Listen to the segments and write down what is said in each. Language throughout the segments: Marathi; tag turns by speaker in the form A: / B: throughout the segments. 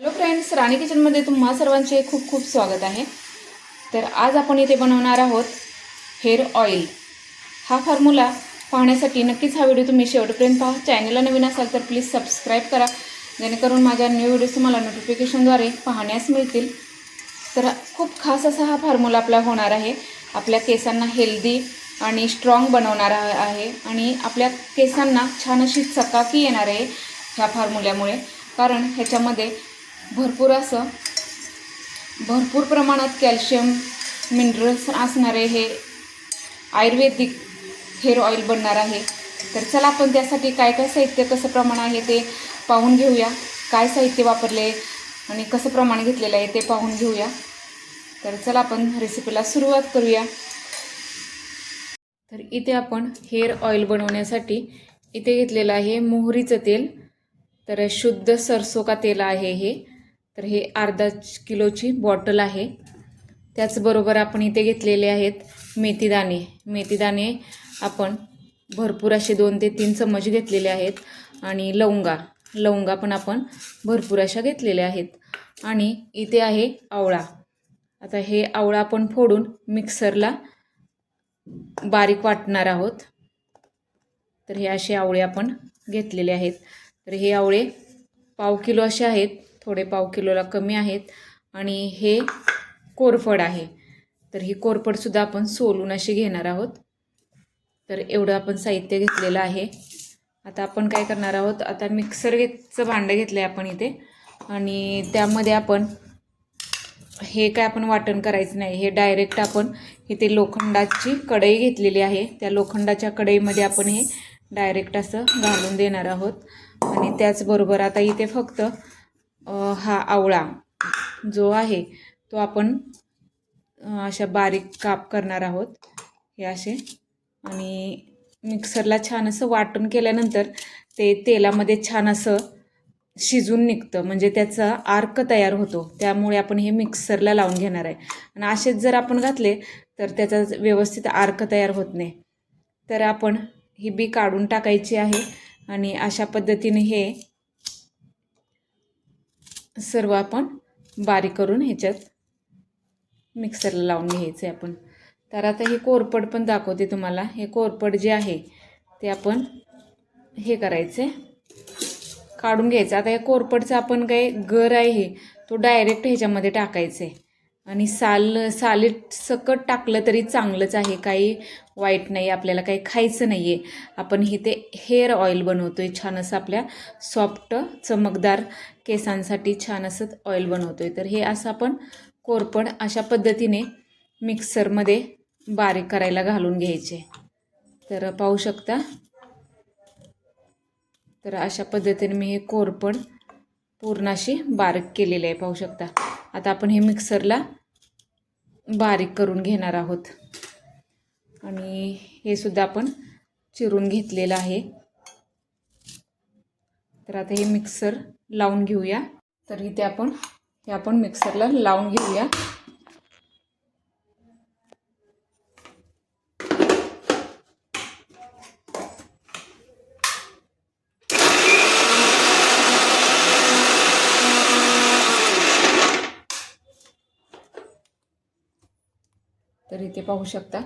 A: हॅलो फ्रेंड्स राणी किचनमध्ये तुम्हा सर्वांचे खूप खूप स्वागत आहे. तर आज आपण इथे बनवणार आहोत हेअर ऑइल हा फॉर्म्युला पाहण्यासाठी नक्कीच हा व्हिडिओ तुम्ही शेवटपर्यंत पहा. चॅनलला नवीन असाल तर प्लीज सबस्क्राईब करा. जेणेकरून माझ्या न्यू व्हिडिओज तुम्हाला नोटिफिकेशनद्वारे पाहण्यास मिळतील. तर खूप खास असा हा फॉर्म्युला आपला होणार आहे. आपल्या केसांना हेल्दी आणि स्ट्रॉंग बनवणारा आहे. आणि आपल्या केसांना छान अशी चकाकी येणार आहे ह्या फॉर्म्युल्यामुळे कारण ह्याच्यामध्ये भरपूर असं. भरपूर प्रमाणात कॅल्शियम मिनरल्स असणारे हे आयुर्वेदिक हेअर ऑइल बनणार आहे. तर चला आपण त्यासाठी काय काय साहित्य कसं प्रमाण आहे ते पाहून घेऊया. काय साहित्य वापरले आणि कसं प्रमाण घेतलेलं आहे ते पाहून घेऊया. तर चला आपण रेसिपीला सुरुवात करूया. तर इथे आपण हेअर ऑइल बनवण्यासाठी इथे घेतलेलं आहे मोहरीचं तेल. तर शुद्ध सरसो का तेल आहे हे. तर हे अर्धा किलोची बॉटल आहे. त्याचबरोबर आपण इथे घेतलेले आहेत मेथीदाणे मेथीदाणे आपण भरपूर असे दोन ते तीन चम्मच घेतलेले आहेत. आणि लवंगा. लवंगा पण आपण भरपूर अशा घेतलेल्या आहेत. आणि इथे आहे आवळा. आता हे आवळा आपण फोडून मिक्सरला बारीक वाटणार आहोत. तर हे असे आवळे आपण घेतलेले आहेत. तर हे आवळे पाव किलो असे आहेत. थोडे पाव किलोला कमी आहेत. आणि हे कोरफड आहे. तर ही कोरफडसुद्धा आपण सोलून अशी घेणार आहोत. तर एवढं आपण साहित्य घेतलेलं आहे. आता आपण काय करणार आहोत? आता मिक्सर घेतचं भांडं घेतलं आहे आपण इथे. आणि त्यामध्ये आपण हे काय आपण वाटण करायचं नाही. हे डायरेक्ट आपण इथे लोखंडाची कढई घेतलेली आहे. त्या लोखंडाच्या कढईमध्ये आपण हे डायरेक्ट असं घालून देणार आहोत. आणि त्याचबरोबर आता इथे फक्त हा आवळा जो आहे तो आपण अशा बारीक काप करणार आहोत. हे असे. आणि मिक्सरला छान असं वाटून केल्यानंतर ते तेलामध्ये छान असं शिजून निघतं. म्हणजे त्याचा आर्क तयार होतो. त्यामुळे आपण हे मिक्सरला लावून घेणार आहे. आणि असेच जर आपण घातले तर त्याचा व्यवस्थित आर्क तयार होत नाही. तर आपण ही बी काढून टाकायची आहे. आणि अशा पद्धतीने हे सर्व आपण बारीक करून ह्याच्यात मिक्सरला लावून घ्यायचं आहे आपण. तर आता हे कोरपड पण दाखवते तुम्हाला. हे कोरपड जे आहे ते आपण हे करायचे. काढून घ्यायचं. आता या कोरपडचं आपण काही गर आहे हे तो डायरेक्ट ह्याच्यामध्ये टाकायचं. आहे आणि साल सालीट सकट टाकलं तरी चांगलंच आहे. काही वाईट नाही आपल्याला काही खायचं नाही आहे आपण हे ते हेअर ऑइल बनवतो आहे छान असं आपल्या सॉफ्ट चमकदार केसांसाठी छान असं ऑइल बनवतो आहे तर हे असं आपण कोरपण अशा पद्धतीने मिक्सरमध्ये बारीक करायला घालून घ्यायचे. तर पाहू शकता. तर अशा पद्धतीने मी हे कोरपण पूर्ण अशी बारीक केलेले आहे. पाहू शकता. आता आपण हे मिक्सरला बारीक करून घेणार आहोत. आणि हे सुद्धा आपण चिरून घेतलेलं आहे. तर आता हे मिक्सर लावून घेऊया. तर इथे आपण हे आपण मिक्सरला लावून घेऊया. इथे पाहू शकता.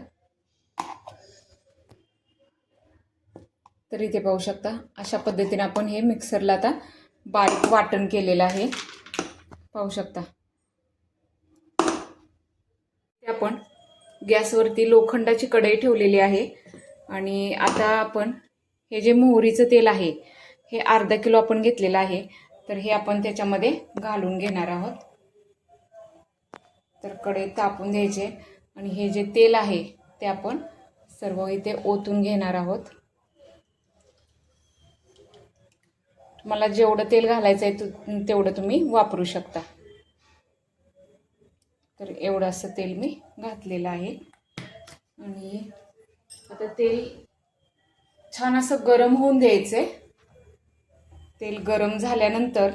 A: तर इथे पाहू शकता अशा पद्धतीने आपण हे मिक्सरला आता बारीक वाटण केलेलं आहे. पाहू शकता. ते आपण गॅसवरती लोखंडाची कढई ठेवलेली आहे आणि आता आपण हे जे मोहरीचं तेल आहे हे अर्धा किलो आपण घेतलेलं आहे. तर हे आपण त्याच्यामध्ये घालून घेणार आहोत. तर कढईत तापून द्यायचे आणि हे जे तेल आहे ते आपण सर्व इथे ओतून घेणार आहोत. मला जेवढं तेल घालायचं आहे तु- तेवढं तुम्ही वापरू शकता. तर एवढं असं तेल मी घातलेलं आहे. आणि आता तेल छान असं गरम होऊन द्यायचं आहे तेल गरम झाल्यानंतर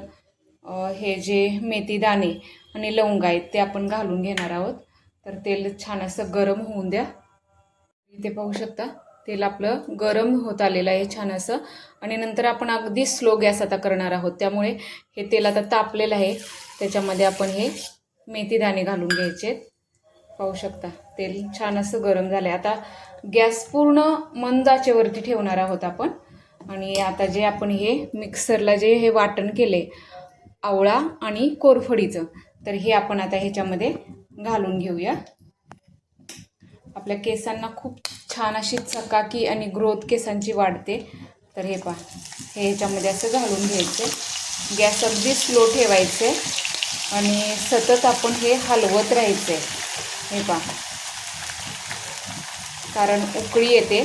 A: हे जे मेथी दाणे आणि लवंग आहेत ते आपण घालून घेणार आहोत. तर तेल छान असं गरम होऊन द्या. इथे पाहू शकता तेल आपलं गरम होत आलेलं आहे छान असं. आणि नंतर आपण अगदी स्लो गॅस आता करणार आहोत. त्यामुळे हे तेल आता तापलेलं आहे. त्याच्यामध्ये आपण हे मेथी दाणे घालून घ्यायचे. पाहू शकता तेल छान असं गरम झालं आहे आता गॅस पूर्ण मंद आचेवरती ठेवणार आहोत आपण. आणि आता जे आपण हे मिक्सरला जे हे वाटण केले आवळा आणि कोरफडीचं तर हे आपण आता ह्याच्यामध्ये घालून घेऊया. आपल्या केसांना खूप छान अशी चकाकी आणि ग्रोथ केसांची वाढते. तर हे पहा हे ह्याच्यामध्ये असं घालून घ्यायचे. गॅस अगदी स्लो ठेवायचे आणि सतत आपण हे हलवत राहायचे. हे पहा. कारण उकळी येते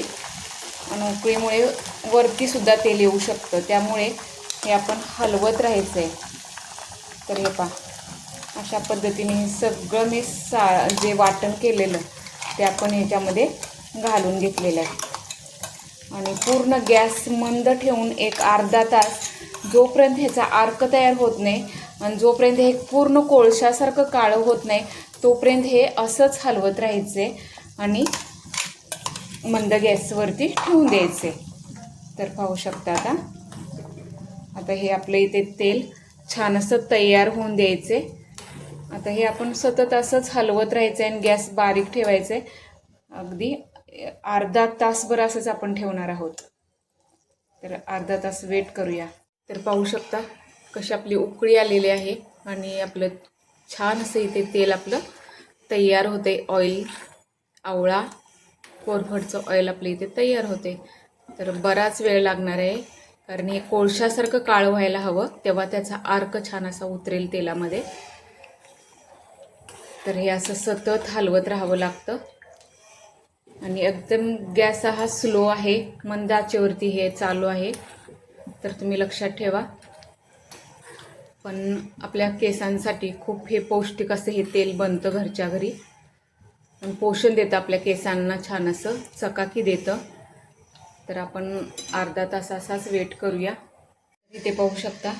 A: आणि उकळीमुळे वरतीसुद्धा तेल येऊ शकतं. त्यामुळे हे आपण हलवत राहायचं. आहे तर हे पहा. अशा पद्धतीने सगळं मी सा जे वाटण केलेलं ते आपण ह्याच्यामध्ये घालून घेतलेलं आहे. आणि पूर्ण गॅस मंद ठेवून एक अर्धा तास जोपर्यंत ह्याचा अर्क तयार होत नाही आणि जोपर्यंत हे पूर्ण कोळशासारखं काळं होत नाही तोपर्यंत हे असंच हलवत राहायचे आणि मंद गॅसवरती ठेवून द्यायचे. तर पाहू शकता आता. आता हे आपलं इथे तेल छान असं तयार होऊन द्यायचे. आता हे आपण सतत असंच हलवत राहायचं आहे आणि गॅस बारीक ठेवायचे अगदी अर्धा तासभर असंच आपण ठेवणार आहोत. तर अर्धा तास वेट करूया. तर पाहू शकता कशी आपली उकळी आलेली आहे आणि आपलं छान असं इथे तेल आपलं तयार होते. ऑइल आवळा कोरफडचं ऑइल आपलं इथे तयार होते. तर बराच वेळ लागणार आहे कारण हे कोळशासारखं काळं व्हायला हवं तेव्हा त्याचा आर्क छान असा उतरेल तेलामध्ये. तर हे असं सतत हलवत राहावं लागतं. आणि एकदम गॅस हा स्लो आहे. मंद आचेवरती हे चालू आहे. तर तुम्ही लक्षात ठेवा. पण आपल्या केसांसाठी खूप हे पौष्टिक असं हे तेल बनतं घरच्या घरी. पोषण देतं आपल्या केसांना छान असं. चकाकी देतं. तर आपण अर्धा तास असाच वेट करूया. इथे पाहू शकता.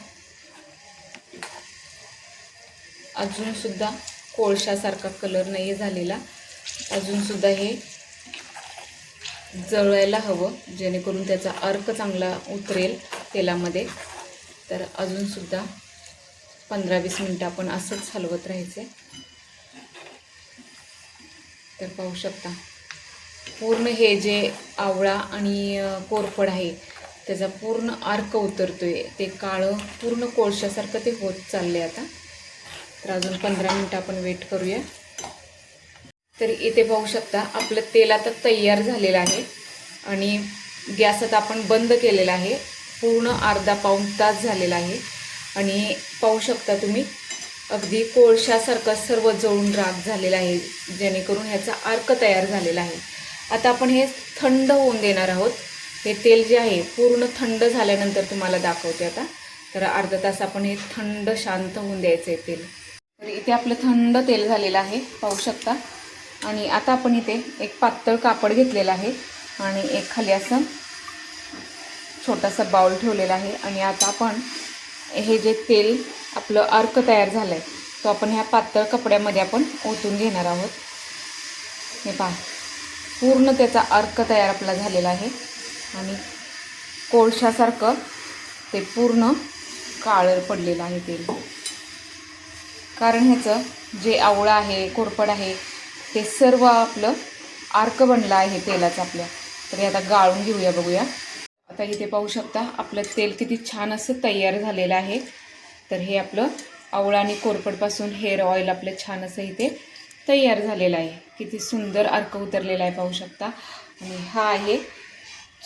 A: अजूनसुद्धा कोळशासारखा कलर नाही आहे झालेला अजूनसुद्धा हे जळायला हवं जेणेकरून त्याचा अर्क चांगला उतरेल तेलामध्ये. तर अजूनसुद्धा पंधरा वीस मिनटं आपण असंच हलवत राहायचं. तर पाहू शकता. पूर्ण हे जे आवळा आणि कोरफड आहे त्याचा पूर्ण अर्क आहे ते काळं पूर्ण कोळशासारखं ते होत चालले आता. तर अजून पंधरा मिनटं आपण वेट करूया. तर इथे पाहू शकता आपलं तेल आता तयार झालेलं आहे. आणि गॅस आता आपण बंद केलेला आहे. पूर्ण अर्धा पाऊण तास झालेला आहे. आणि पाहू शकता तुम्ही अगदी कोळशासारखं सर्व जळून राग झालेला आहे जेणेकरून ह्याचा अर्क तयार झालेला आहे. आता आपण हे थंड होऊन देणार आहोत. हे तेल जे आहे पूर्ण थंड झाल्यानंतर तुम्हाला दाखवते आता. तर अर्धा तास आपण हे थंड शांत होऊन द्यायचं आहे तेल. तर इथे आपलं थंड तेल झालेलं आहे पाहू शकता. आणि आता आपण इथे एक पातळ कापड घेतलेलं आहे आणि एक खाली असं छोटासा बाउल ठेवलेला आहे. आणि आता आपण हे जे तेल आपलं अर्क तयार झालं आहे तो आपण ह्या पातळ कपड्यामध्ये आपण ओतून घेणार आहोत. हे पहा पूर्ण त्याचा अर्क तयार आपला झालेला आहे. आणि कोळशासारखं ते पूर्ण काळं पडलेलं आहे तेल. कारण ह्याचं जे आवळं आहे कोरपड आहे ते सर्व आपलं आर्क बनलं आहे तेलाचं आपलं तर हे आता गाळून घेऊया बघूया. आता इथे पाहू शकता आपलं तेल किती छान असं तयार झालेलं आहे. तर हे आपलं आवळा आणि कोरपडपासून हेअर ऑइल आपलं छान असं इथे तयार झालेलं आहे. किती सुंदर अर्क उतरलेला आहे पाहू शकता. आणि हा आहे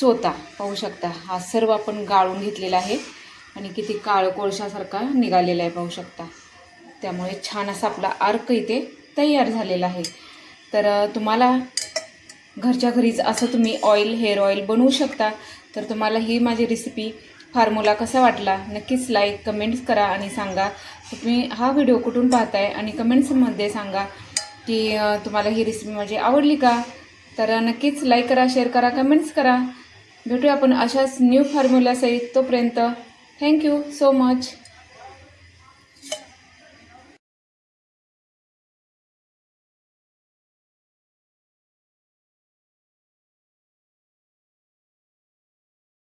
A: चोता पाहू शकता. हा सर्व आपण गाळून घेतलेला आहे. आणि किती काळं कोळशासारखा निघालेला आहे पाहू शकता. त्यामुळे छान असा आपला अर्क इथे तयार झालेला आहे. तर तुम्हाला घरच्या घरीच असं तुम्ही ऑइल हेअर ऑइल बनवू शकता. तर तुम्हाला ही माझी रेसिपी फॉर्म्युला कसा वाटला नक्कीच लाईक कमेंट्स करा आणि सांगा. तुम्ही हा व्हिडिओ कुठून पाहताय आणि कमेंट्समध्ये सांगा की तुम्हाला ही रेसिपी माझी आवडली का? तर नक्कीच लाईक करा शेअर करा कमेंट्स करा. भेटूया आपण अशाच न्यू फॉर्म्युलासहित तोपर्यंत. Thank you so much